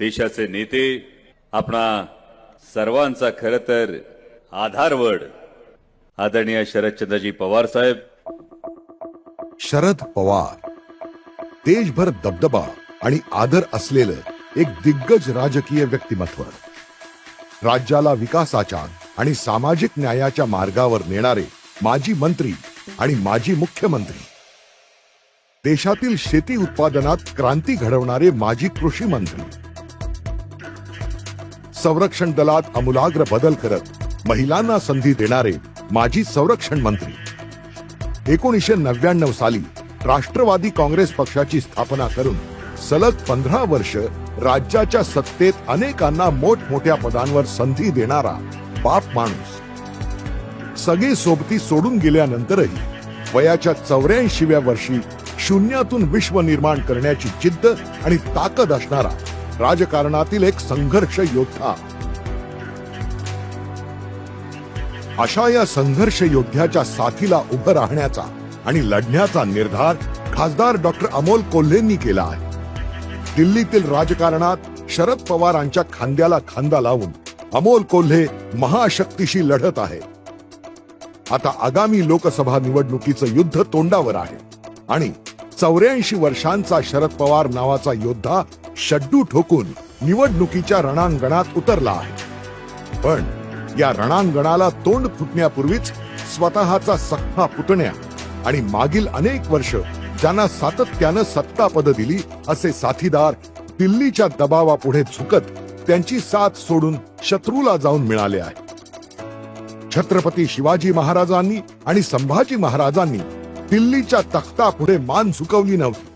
देशाचे नेते आपणा सर्वांचा खर तर आधारवड. आदरणीय शरदचंद्रजी पवार साहेब. शरद पवार. देशभर दबदबा आणि आदर असलेलं एक दिग्गज राजकीय व्यक्तिमत्व. राज्याला विकासाच्या आणि सामाजिक न्यायाच्या मार्गावर नेणारे माजी मंत्री आणि माजी मुख्यमंत्री. देशातील शेती उत्पादनात क्रांती घडवणारे माजी कृषी मंत्री. संरक्षण दलात अमूलाग्र बदल करत महिलांना संधी देणारे माजी संरक्षण मंत्री. एकोणीसशे नव्याण्णव साली राष्ट्रवादी काँग्रेस पक्षाची स्थापना करून सलग पंधरा वर्ष राज्याच्या सत्तेत अनेकांना मोठमोठ्या पदांवर संधी देणारा बाप माणूस. सगळे सोबती सोडून गेल्यानंतरही वयाच्या चौऱ्याऐंशीव्या वर्षी शून्यातून विश्व निर्माण करण्याची जिद्द आणि ताकद असणारा राजकारणातील एक संघर्ष योद्धा. अशा या संघर्ष योद्ध्याच्या साथीला उभं राहण्याचा आणि लढण्याचा निर्धार खासदार डॉक्टर अमोल कोल्हेंनी केला आहे. दिल्लीतील राजकारणात शरद पवारांच्या खांद्याला खांदा लावून अमोल कोल्हे महाशक्तीशी लढत आहे. आता आगामी लोकसभा निवडणुकीचं युद्ध तोंडावर आहे आणि चौऱ्याऐंशी वर्षांचा शरद पवार नावाचा योद्धा शड्डू ठोकून निवडणुकीच्या रणांगणात उतरला आहे. पण या रणांगणाला तोंड फुटण्यापूर्वीच स्वतःचा सख्खा पुतण्या आणि मागील अनेक वर्ष ज्यांना सातत्यानं सत्ता पद दिली असे साथीदार दिल्लीच्या दबावापुढे झुकत त्यांची साथ सोडून शत्रूला जाऊन मिळाले आहे छत्रपती शिवाजी महाराजांनी आणि संभाजी महाराजांनी दिल्लीच्या तख्तापुढे मान झुकवली नव्हती.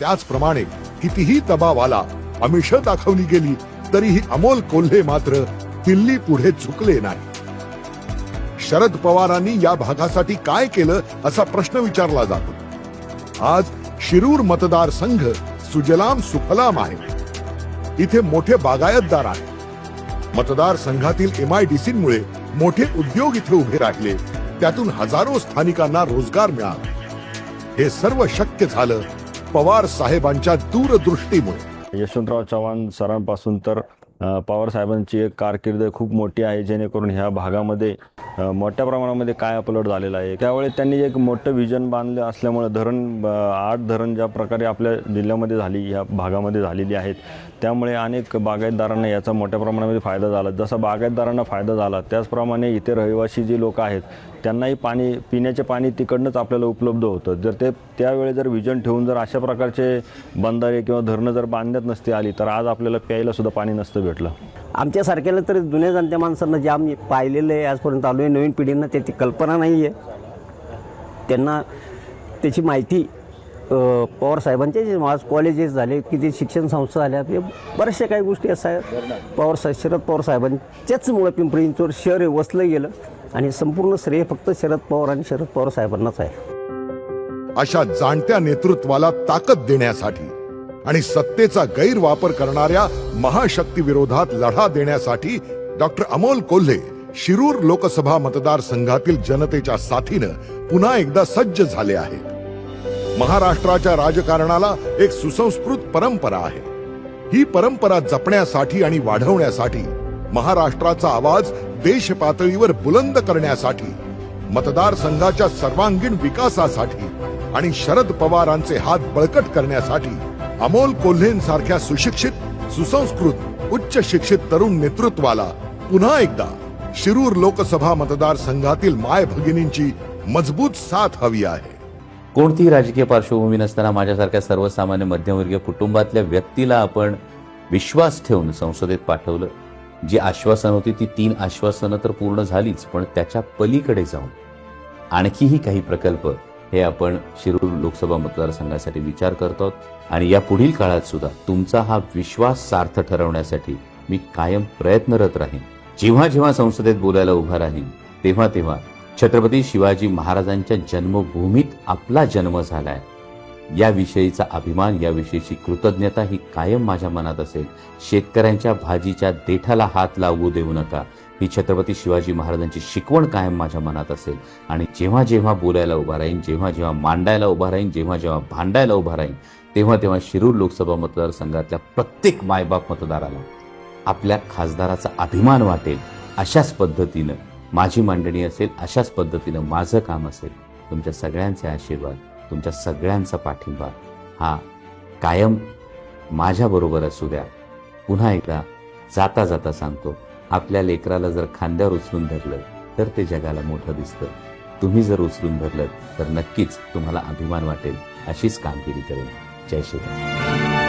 त्याचप्रमाणे कितीही दबाव आला आमिष दाखवली गेली तरीही अमोल कोल्हे मात्र दिल्ली पुढे झुकले नाही. शरद पवारांनी या भागासाठी काय केलं असा प्रश्न विचारला जातो. आज शिरूर मतदारसंघ सुजलाम सुफलाम आहे. इथे मोठे बागायतदार आहेत. मतदारसंघातील एमआयडीसीमुळे मोठे उद्योग इथे उभे राहिले. त्यातून हजारो स्थानिकांना रोजगार मिळाला. हे सर्व शक्य झालं पवार साहेबांच्या दूरदृष्टीमुळे. यशवंतराव चव्हाण सरांपासून तर पवार साहेबांची एक कारकीर्द खूप मोठी आहे जेणेकरून ह्या भागामध्ये मोठ्या प्रमाणामध्ये काय अपलोड झालेलं आहे? त्यावेळी त्यांनी एक मोठं विजन बांधलं असल्यामुळे धरण आठ धरण ज्या प्रकारे आपल्या जिल्ह्यामध्ये झाली ह्या भागामध्ये झालेली आहेत त्यामुळे अनेक बागायतदारांना याचा मोठ्या प्रमाणामध्ये फायदा झाला. जसा बागायतदारांना फायदा झाला त्याचप्रमाणे इथे रहिवासी जे लोक आहेत त्यांनाही पाणी पिण्याचे पाणी तिकडनंच आपल्याला उपलब्ध होतं. जर ते त्यावेळी जर विजन ठेवून जर अशा प्रकारचे बंधारे किंवा धरणं जर बांधण्यात नसती आली तर आज आपल्याला प्यायलासुद्धा पाणी नसतं भेटलं. आमच्यासारख्याला तर जुन्या जाणत्या माणसांना जे आम्ही पाहिलेलं आहे आजपर्यंत आलो आहे नवीन पिढींना त्याची कल्पना नाही आहे. त्यांना त्याची माहिती पवार साहेबांचे जे आज कॉलेजेस झाले किती शिक्षण संस्था झाल्या बऱ्याचशा काही गोष्टी असा आहेत पवार साहेब शरद पवार साहेबांच्याच मुळे पिंपरी चिंचवड शहर हे वसलं गेलं आणि संपूर्ण श्रेय फक्त शरद पवार आणि शरद पवार साहेबांनाच आहे. अशा जाणत्या नेतृत्वाला ताकद देण्यासाठी आणि सत्तेचा गैरवापर करणाऱ्या महाशक्ती विरोधात लढा देण्यासाठी डॉक्टर अमोल कोल्हे शिरूर लोकसभा मतदारसंघातील जनतेच्या साथीनं पुन्हा एकदा सज्ज झाले आहेत. महाराष्ट्राच्या राजकारणाला एक सुसंस्कृत परंपरा आहे. ही परंपरा जपण्यासाठी आणि वाढवण्यासाठी महाराष्ट्राचा आवाज देश पातळीवर बुलंद करण्यासाठी मतदारसंघाच्या सर्वांगीण विकासासाठी आणि शरद पवारांचे हात बळकट करण्यासाठी अमोल कोल्हेंसारख्या सुशिक्षित सुसंस्कृत उच्च शिक्षित तरुण नेतृत्वाला पुन्हा एकदा शिरूर लोकसभा मतदारसंघातील माय भगिनींची मजबूत साथ हवी आहे. कोणतीही राजकीय पार्श्वभूमी नसताना माझ्यासारख्या सर्वसामान्य मध्यमवर्गीय कुटुंबातल्या व्यक्तीला आपण विश्वास ठेवून संसदेत पाठवलं. जी आश्वासन होती ती तीन आश्वासनं तर पूर्ण झालीच पण त्याच्या पलीकडे जाऊन आणखीही काही प्रकल्प हे आपण शिरूर लोकसभा मतदारसंघासाठी विचार करतो आणि या पुढील काळात सुद्धा तुमचा हा विश्वास सार्थ ठरवण्यासाठी मी कायम प्रयत्नरत राहीन. जेव्हा जेव्हा संसदेत बोलायला उभा राहीन तेव्हा तेव्हा छत्रपती शिवाजी महाराजांच्या जन्मभूमीत आपला जन्म झालाय. याविषयीचा अभिमान याविषयीची कृतज्ञता ही कायम माझ्या मनात असेल. शेतकऱ्यांच्या भाजीच्या देठाला हात लावू देऊ नका. ही छत्रपती शिवाजी महाराजांची शिकवण कायम माझ्या मनात असेल. आणि जेव्हा जेव्हा बोलायला उभा राहीन जेव्हा जेव्हा मांडायला उभा राहीन जेव्हा जेव्हा भांडायला उभा राहीन तेव्हा तेव्हा शिरूर लोकसभा मतदारसंघातल्या प्रत्येक मायबाप मतदाराला आपल्या खासदाराचा अभिमान वाटेल. अशाच पद्धतीनं माझी मांडणी असेल अशाच पद्धतीनं माझं काम असेल. तुमच्या सगळ्यांचे आशीर्वाद तुमच्या सगळ्यांचा पाठिंबा हा कायम माझ्याबरोबर असू द्या. पुन्हा एकदा जाता जाता सांगतो आपल्या लेकराला जर खांद्यावर उचलून धरलं तर ते जगाला मोठं दिसतं. तुम्ही जर उचलून धरलं तर नक्कीच तुम्हाला अभिमान वाटेल अशीच कामगिरी करेल जय श्रीराम.